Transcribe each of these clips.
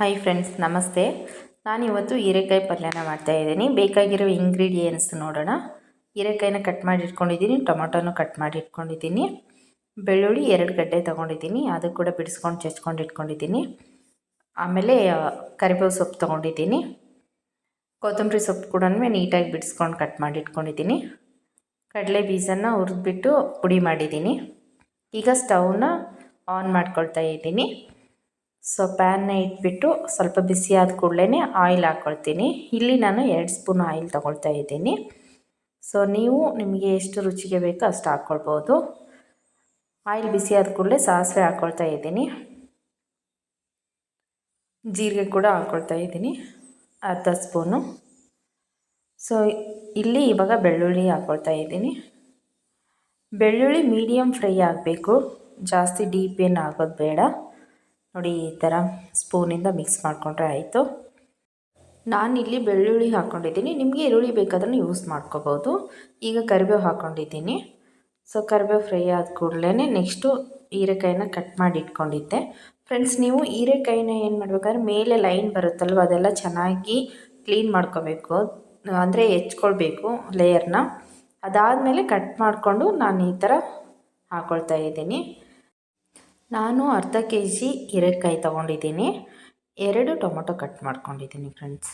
Hi friends ನಮಸ್ತೆ. ನಾನಿವತ್ತು ಹೀರೆಕಾಯಿ ಪಲ್ಯನ ಮಾಡ್ತಾಯಿದ್ದೀನಿ ಬೇಕಾಗಿರೋ ಇಂಗ್ರೀಡಿಯೆಂಟ್ಸ್ ನೋಡೋಣ. ಹೀರೆಕಾಯಿನ ಕಟ್ ಮಾಡಿ ಇಟ್ಕೊಂಡಿದ್ದೀನಿ, ಟೊಮೊಟೊನೂ ಕಟ್ ಮಾಡಿ ಇಟ್ಕೊಂಡಿದ್ದೀನಿ. ಬೆಳ್ಳುಳ್ಳಿ ಎರಡು ಗಡ್ಡೆ ತೊಗೊಂಡಿದ್ದೀನಿ. ಅದು ಕೂಡ ಬಿಡಿಸ್ಕೊಂಡು ಚಚ್ಕೊಂಡು ಇಟ್ಕೊಂಡಿದ್ದೀನಿ. ಆಮೇಲೆ ಕರಿಬೇವು ಸೊಪ್ಪು ತೊಗೊಂಡಿದ್ದೀನಿ. ಕೊತ್ತಂಬರಿ ಸೊಪ್ಪು ಕೂಡ ನೀಟಾಗಿ ಬಿಡಿಸ್ಕೊಂಡು ಕಟ್ ಮಾಡಿ ಇಟ್ಕೊಂಡಿದ್ದೀನಿ. ಕಡಲೆ ಬೀಜನ ಹುರಿದ್ಬಿಟ್ಟು ಪುಡಿ ಮಾಡಿದ್ದೀನಿ. ಈಗ ಸ್ಟವ್ನ ಆನ್ ಮಾಡ್ಕೊಳ್ತಾ ಇದ್ದೀನಿ. ಸೊ ಪ್ಯಾನ್ನ ಇಟ್ಬಿಟ್ಟು ಸ್ವಲ್ಪ ಬಿಸಿ ಆದ ಕೂಡಲೇ ಆಯಿಲ್ ಹಾಕ್ಕೊಳ್ತೀನಿ ಇಲ್ಲಿ ನಾನು ಎರಡು ಸ್ಪೂನ್ ಆಯಿಲ್ ತೊಗೊಳ್ತಾ ಇದ್ದೀನಿ. ಸೊ ನೀವು ನಿಮಗೆ ಎಷ್ಟು ರುಚಿಗೆ ಬೇಕೋ ಅಷ್ಟು ಹಾಕ್ಕೊಳ್ಬೋದು ಆಯಿಲ್ ಬಿಸಿ ಆದ ಕೂಡಲೇ ಸಾಸಿವೆ ಹಾಕ್ಕೊಳ್ತಾ ಇದ್ದೀನಿ. ಜೀರಿಗೆ ಕೂಡ ಹಾಕ್ಕೊಳ್ತಾ ಇದ್ದೀನಿ. ಅರ್ಧ ಸ್ಪೂನು. ಸೊ ಇಲ್ಲಿ ಇವಾಗ ಬೆಳ್ಳುಳ್ಳಿ ಹಾಕ್ಕೊಳ್ತಾ ಇದ್ದೀನಿ. ಬೆಳ್ಳುಳ್ಳಿ ಮೀಡಿಯಮ್ ಫ್ರೈ ಆಗಬೇಕು. ಜಾಸ್ತಿ ಡೀಪ್ ಏನು ಆಗೋದು ಬೇಡ. ನೋಡಿ, ಈ ಥರ ಸ್ಪೂನಿಂದ ಮಿಕ್ಸ್ ಮಾಡಿಕೊಂಡ್ರೆ ಆಯಿತು. ಇಲ್ಲಿ ಬೆಳ್ಳುಳ್ಳಿ ಹಾಕ್ಕೊಂಡಿದ್ದೀನಿ ನಿಮಗೆ ಈರುಳ್ಳಿ ಬೇಕಾದ್ರೂ ಯೂಸ್ ಮಾಡ್ಕೋಬೋದು. ಈಗ ಕರಿಬೇವು ಹಾಕ್ಕೊಂಡಿದ್ದೀನಿ ಸೊ ಕರಿಬೇವು ಫ್ರೈ ಆದ ಕೂಡಲೇ ನೆಕ್ಸ್ಟು ಹೀರೆಕಾಯಿನ ಕಟ್ ಮಾಡಿ ಇಟ್ಕೊಂಡಿದ್ದೆ. ಫ್ರೆಂಡ್ಸ್ ನೀವು ಹೀರೆಕಾಯಿನ ಏನು ಮಾಡ್ಬೇಕಾದ್ರೆ ಮೇಲೆ ಲೈನ್ ಬರುತ್ತಲ್ವ, ಅದೆಲ್ಲ ಚೆನ್ನಾಗಿ ಕ್ಲೀನ್ ಮಾಡ್ಕೋಬೇಕು. ಅಂದರೆ ಹೆಚ್ಕೊಳ್ಬೇಕು ಲೇಯರ್ನ ಅದಾದಮೇಲೆ ಕಟ್ ಮಾಡಿಕೊಂಡು ನಾನು ಈ ಥರ ಹಾಕ್ಕೊಳ್ತಾ ಇದ್ದೀನಿ. ನಾನು ಅರ್ಧ ಕೆ ಜಿ ಹೀರೆಕಾಯಿ ತೊಗೊಂಡಿದ್ದೀನಿ. ಎರಡು ಟೊಮೊಟೊ ಕಟ್ ಮಾಡ್ಕೊಂಡಿದ್ದೀನಿ ಫ್ರೆಂಡ್ಸ್.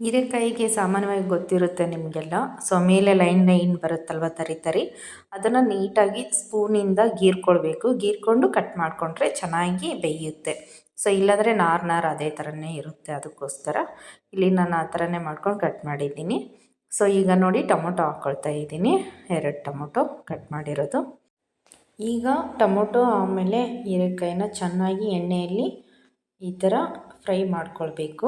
ಹೀರೆಕಾಯಿಗೆ ಸಾಮಾನ್ಯವಾಗಿ ಗೊತ್ತಿರುತ್ತೆ ನಿಮಗೆಲ್ಲ. ಸೊ ಮೇಲೆ ಲೈನ್ ಲೈನ್ ಬರುತ್ತಲ್ವ ತರಿ ತರಿ. ಅದನ್ನು ನೀಟಾಗಿ ಸ್ಪೂನಿಂದ ಗೀರ್ಕೊಳ್ಬೇಕು. ಗೀರ್ಕೊಂಡು ಕಟ್ ಮಾಡಿಕೊಂಡ್ರೆ ಚೆನ್ನಾಗಿ ಬೇಯುತ್ತೆ. ಸೊ ಇಲ್ಲಾಂದರೆ ನಾರು ನಾರು ಅದೇ ಥರನೇ ಇರುತ್ತೆ ಅದಕ್ಕೋಸ್ಕರ. ಇಲ್ಲಿ ನಾನು ಆ ಥರನೇ ಮಾಡ್ಕೊಂಡು ಕಟ್ ಮಾಡಿದ್ದೀನಿ. ಸೊ ಈಗ ನೋಡಿ ಟೊಮೊಟೊ ಹಾಕ್ಕೊಳ್ತಾ ಇದ್ದೀನಿ. ಎರಡು ಟೊಮೊಟೊ ಕಟ್ ಮಾಡಿರೋದು. ಈಗ ಟೊಮೊಟೊ ಆಮೇಲೆ ಹೀರೆಕಾಯಿನ ಚೆನ್ನಾಗಿ ಎಣ್ಣೆಯಲ್ಲಿ ಈ ಥರ ಫ್ರೈ ಮಾಡ್ಕೊಳ್ಬೇಕು.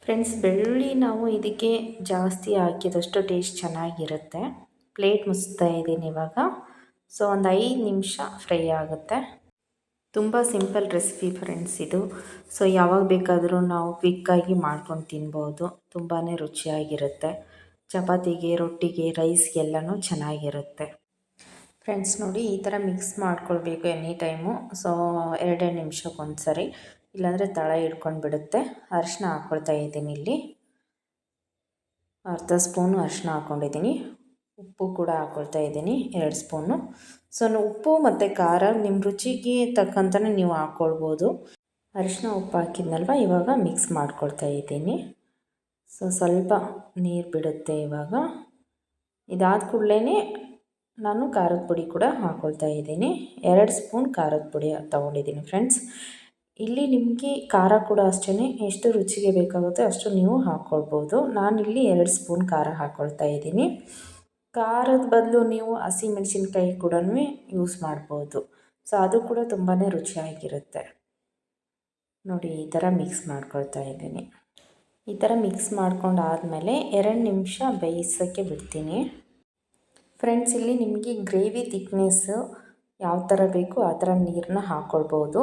ಫ್ರೆಂಡ್ಸ್, ಬೆಳ್ಳುಳ್ಳಿ ನಾವು ಇದಕ್ಕೆ ಜಾಸ್ತಿ ಹಾಕಿದಷ್ಟು ಟೇಸ್ಟ್ ಚೆನ್ನಾಗಿರುತ್ತೆ. ಪ್ಲೇಟ್ ಮುಚ್ತಾ ಇದ್ದೀನಿ ಇವಾಗ. ಸೊ, ಒಂದು ಐದು ನಿಮಿಷ ಫ್ರೈ ಆಗುತ್ತೆ. ತುಂಬ ಸಿಂಪಲ್ ರೆಸಿಪಿ ಫ್ರೆಂಡ್ಸ್ ಇದು. ಸೊ, ಯಾವಾಗ ಬೇಕಾದರೂ ನಾವು ಕ್ವಿಕ್ಕಾಗಿ ಮಾಡ್ಕೊಂಡು ತಿನ್ಬೋದು. ತುಂಬಾ ರುಚಿಯಾಗಿರುತ್ತೆ. ಚಪಾತಿಗೆ, ರೊಟ್ಟಿಗೆ, ರೈಸ್ಗೆಲ್ಲನೂ ಚೆನ್ನಾಗಿರುತ್ತೆ. ಫ್ರೆಂಡ್ಸ್ ನೋಡಿ ಈ ಥರ ಮಿಕ್ಸ್ ಮಾಡ್ಕೊಳ್ಬೇಕು ಎನಿ ಟೈಮು. ಸೊ ಎರಡೆರಡು ನಿಮಿಷಕ್ಕೊಂದು ಸರಿ ಇಲ್ಲಾಂದರೆ ತಳ ಹಿಡ್ಕೊಂಡು ಬಿಡುತ್ತೆ ಅರಿಶಿನ ಹಾಕ್ಕೊಳ್ತಾ ಇದ್ದೀನಿ ಇಲ್ಲಿ. ಅರ್ಧ ಸ್ಪೂನು ಅರಿಶಿನ ಹಾಕ್ಕೊಂಡಿದ್ದೀನಿ ಉಪ್ಪು ಕೂಡ ಹಾಕ್ಕೊಳ್ತಾ ಇದ್ದೀನಿ, ಎರಡು ಸ್ಪೂನು. ಸೊ ಉಪ್ಪು ಮತ್ತು ಖಾರ ನಿಮ್ಮ ರುಚಿಗೆ ತಕ್ಕಂತಲೇ ನೀವು ಹಾಕ್ಕೊಳ್ಬೋದು ಅರಿಶಿನ ಉಪ್ಪು ಹಾಕಿದ್ನಲ್ವ? ಇವಾಗ ಮಿಕ್ಸ್ ಮಾಡ್ಕೊಳ್ತಾ ಇದ್ದೀನಿ. ಸೊ, ಸ್ವಲ್ಪ ನೀರು ಬಿಡುತ್ತೆ ಇವಾಗ. ಇದಾದ ಕೂಡಲೇ ನಾನು ಖಾರದ ಪುಡಿ ಕೂಡ ಹಾಕ್ಕೊಳ್ತಾ ಇದ್ದೀನಿ. ಎರಡು ಸ್ಪೂನ್ ಖಾರದ ಪುಡಿ ತೊಗೊಂಡಿದ್ದೀನಿ ಫ್ರೆಂಡ್ಸ್. ಇಲ್ಲಿ ನಿಮಗೆ ಖಾರ ಕೂಡ ಅಷ್ಟೇ ಎಷ್ಟು ರುಚಿಗೆ ಬೇಕಾಗುತ್ತೆ ಅಷ್ಟು ನೀವು ಹಾಕ್ಕೊಳ್ಬೋದು ಇಲ್ಲಿ ಎರಡು ಸ್ಪೂನ್ ಖಾರ ಹಾಕ್ಕೊಳ್ತಾ ಇದ್ದೀನಿ. ಖಾರದ ಬದಲು ನೀವು ಹಸಿಮೆಣ್ಸಿನ್ಕಾಯಿ ಕೂಡ ಯೂಸ್ ಮಾಡ್ಬೋದು. ಸೊ ಅದು ಕೂಡ ತುಂಬಾ ರುಚಿಯಾಗಿರುತ್ತೆ. ನೋಡಿ, ಈ ಥರ ಮಿಕ್ಸ್ ಮಾಡ್ಕೊಳ್ತಾ ಇದ್ದೀನಿ. ಈ ಥರ ಮಿಕ್ಸ್ ಮಾಡ್ಕೊಂಡಾದಮೇಲೆ ಎರಡು ನಿಮಿಷ ಬೇಯಿಸೋಕ್ಕೆ ಬಿಡ್ತೀನಿ. ಫ್ರೆಂಡ್ಸ್ ಇಲ್ಲಿ ನಿಮಗೆ ಗ್ರೇವಿ ತಿಕ್ನೆಸ್ಸು ಯಾವ ಥರ ಬೇಕು ಆ ಥರ ನೀರನ್ನ ಹಾಕ್ಕೊಳ್ಬೋದು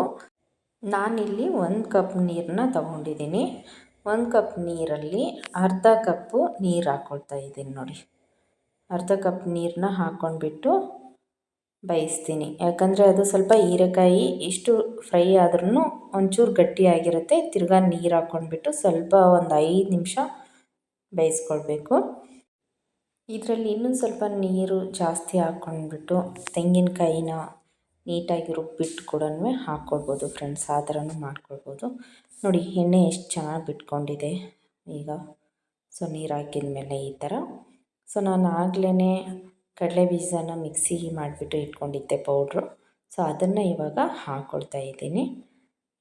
ನಾನಿಲ್ಲಿ ಒಂದು ಕಪ್ ನೀರನ್ನ ತಗೊಂಡಿದ್ದೀನಿ. ಒಂದು ಕಪ್ ನೀರಲ್ಲಿ ಅರ್ಧ ಕಪ್ಪು ನೀರು ಹಾಕ್ಕೊಳ್ತಾ ಇದ್ದೀನಿ ನೋಡಿ. ಅರ್ಧ ಕಪ್ ನೀರನ್ನ ಹಾಕ್ಕೊಂಡ್ಬಿಟ್ಟು ಬೇಯಿಸ್ತೀನಿ. ಯಾಕಂದರೆ ಅದು ಸ್ವಲ್ಪ ಹೀರೆಕಾಯಿ ಇಷ್ಟು ಫ್ರೈ ಆದ್ರೂ ಒಂಚೂರು ಗಟ್ಟಿಯಾಗಿರುತ್ತೆ ತಿರ್ಗಾ ನೀರು ಹಾಕ್ಕೊಂಡ್ಬಿಟ್ಟು ಸ್ವಲ್ಪ ಒಂದು ಐದು ನಿಮಿಷ ಬೇಯಿಸ್ಕೊಳ್ಬೇಕು. ಇದರಲ್ಲಿ ಇನ್ನೊಂದು ಸ್ವಲ್ಪ ನೀರು ಜಾಸ್ತಿ ಹಾಕ್ಕೊಂಡ್ಬಿಟ್ಟು ತೆಂಗಿನಕಾಯಿನ ನೀಟಾಗಿ ರುಬ್ಬಿಟ್ಟು ಕೂಡ ಹಾಕ್ಕೊಳ್ಬೋದು ಫ್ರೆಂಡ್ಸ್. ಆ ಥರನೂ ಮಾಡ್ಕೊಳ್ಬೋದು. ನೋಡಿ, ಎಣ್ಣೆ ಎಷ್ಟು ಚೆನ್ನಾಗಿ ಬಿಟ್ಕೊಂಡಿದೆ. ಈಗ ಸೊ, ನೀರು ಹಾಕಿದ ಮೇಲೆ ಈ ಥರ. ಸೊ, ನಾನು ಆಗಲೇ ಕಡಲೆ ಬೀಜನ ಮಿಕ್ಸಿ ಮಾಡಿಬಿಟ್ಟು ಇಟ್ಕೊಂಡಿದ್ದೆ ಪೌಡ್ರು. ಸೊ, ಅದನ್ನು ಇವಾಗ ಹಾಕ್ಕೊಳ್ತಾ ಇದ್ದೀನಿ.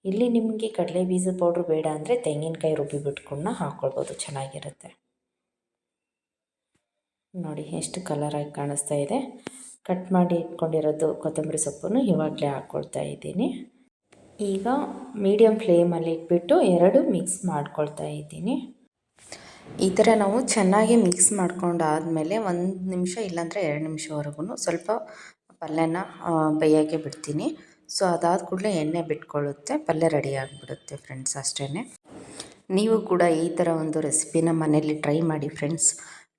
ಇಲ್ಲಿ ನಿಮಗೆ ಕಡಲೆ ಬೀಜದ ಪೌಡ್ರು ಬೇಡ ಅಂದರೆ ತೆಂಗಿನಕಾಯಿ ರುಬ್ಬಿ ಬಿಟ್ಕೊಂಡು ಹಾಕ್ಕೊಳ್ಬೋದು ಚೆನ್ನಾಗಿರುತ್ತೆ. ನೋಡಿ ಎಷ್ಟು ಕಲರಾಗಿ ಕಾಣಿಸ್ತಾ ಇದೆ. ಕಟ್ ಮಾಡಿ ಇಟ್ಕೊಂಡಿರೋದು ಕೊತ್ತಂಬರಿ ಸೊಪ್ಪನ್ನು ಇವಾಗಲೇ ಹಾಕ್ಕೊಳ್ತಾ ಇದ್ದೀನಿ. ಈಗ ಮೀಡಿಯಮ್ ಫ್ಲೇಮಲ್ಲಿ ಇಟ್ಬಿಟ್ಟು ಎರಡು ಮಿಕ್ಸ್ ಮಾಡ್ಕೊಳ್ತಾ ಇದ್ದೀನಿ. ಈ ಥರ ನಾವು ಚೆನ್ನಾಗಿ ಮಿಕ್ಸ್ ಮಾಡ್ಕೊಂಡಾದಮೇಲೆ ಒಂದು ನಿಮಿಷ ಇಲ್ಲಾಂದರೆ ಎರಡು ನಿಮಿಷವರೆಗೂ ಸ್ವಲ್ಪ ಪಲ್ಯನ ಬೇಯೋಕ್ಕೆ ಬಿಡ್ತೀನಿ. ಸೊ, ಅದಾದ ಕೂಡಲೇ ಎಣ್ಣೆ ಬಿಟ್ಕೊಳ್ಳುತ್ತೆ. ಪಲ್ಯ ರೆಡಿ ಆಗಿಬಿಡುತ್ತೆ ಫ್ರೆಂಡ್ಸ್ ಅಷ್ಟೇ ನೀವು ಕೂಡ ಈ ಥರ ಒಂದು ರೆಸಿಪಿನ ಮನೆಯಲ್ಲಿ ಟ್ರೈ ಮಾಡಿ ಫ್ರೆಂಡ್ಸ್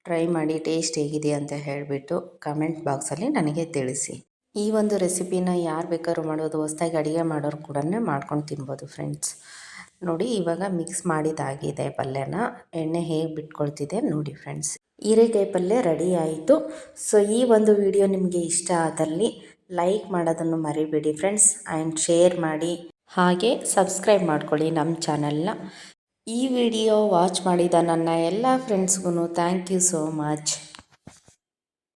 ಟ್ರೈ ಮಾಡಿ ಟೇಸ್ಟ್ ಹೇಗಿದೆ ಅಂತ ಹೇಳಿಬಿಟ್ಟು ಕಮೆಂಟ್ ಬಾಕ್ಸಲ್ಲಿ ನನಗೆ ತಿಳಿಸಿ. ಈ ಒಂದು ರೆಸಿಪಿನ ಯಾರು ಬೇಕಾದ್ರೂ ಮಾಡೋದು, ಹೊಸ್ದಾಗಿ ಅಡುಗೆ ಮಾಡೋರು ಕೂಡ ಮಾಡ್ಕೊಂಡು ತಿನ್ಬೋದು ಫ್ರೆಂಡ್ಸ್. ನೋಡಿ, ಇವಾಗ ಮಿಕ್ಸ್ ಮಾಡಿದಾಗಿದೆ ಪಲ್ಯನ. ಎಣ್ಣೆ ಹೇಗೆ ಬಿಟ್ಕೊಳ್ತಿದೆ ನೋಡಿ ಫ್ರೆಂಡ್ಸ್. ಹೀರೆಕಾಯಿ ಪಲ್ಯ ರೆಡಿ ಆಯಿತು. ಸೊ ಈ ಒಂದು ವಿಡಿಯೋ ನಿಮಗೆ ಇಷ್ಟ ಆದಲ್ಲಿ ಲೈಕ್ ಮಾಡೋದನ್ನು ಮರಿಬೇಡಿ ಫ್ರೆಂಡ್ಸ್. ಆ್ಯಂಡ್ ಶೇರ್ ಮಾಡಿ. ಹಾಗೆ ಸಬ್ಸ್ಕ್ರೈಬ್ ಮಾಡ್ಕೊಳ್ಳಿ ನಮ್ಮ ಚಾನಲ್ನ. ಈ ವಿಡಿಯೋ ವಾಚ್ ಮಾಡಿದ ನನ್ನ ಎಲ್ಲ ಫ್ರೆಂಡ್ಸ್ಗೂ ಥ್ಯಾಂಕ್ ಯು ಸೋ ಮಚ್